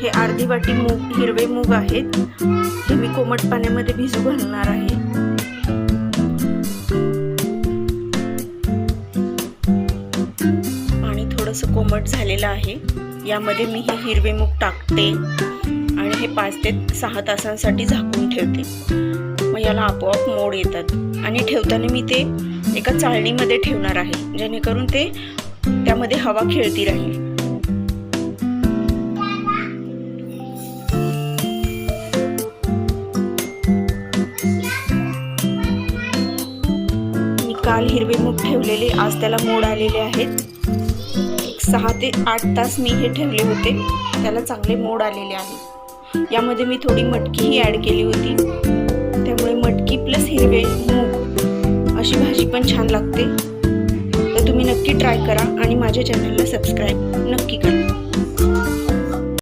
हे अर्धी वाटी मूग हिरवे मूग आहेत. हे मी कोमट पाण्यामध्ये भिजू घालणार आहे. पाणी थोडंसं कोमट झालेलं आहे. यामध्ये मी हे हिरवे मूग टाकते आणि हे पाच ते सहा तासांसाठी झाकून ठेवते. मग याला आपोआप मोड येतात. आणि ठेवताना मी ते एका चाळणीमध्ये ठेवणार आहे. जेणेकरून ते त्यामध्ये हवा खेळती राहील. काल हिरवे मूग ठेवलेले आज त्याला मोड आलेले आहेत. एक सहा ते आठ तास मी हे ठेवले होते. त्याला चांगले मोड आलेले आहे. यामध्ये मी थोडी मटकीही ॲड केली होती. त्यामुळे मटकी प्लस हिरवे मूग अशी भाजी पण छान लागते. तर तुम्ही नक्की ट्राय करा आणि माझ्या चॅनलला सबस्क्राईब नक्की करा.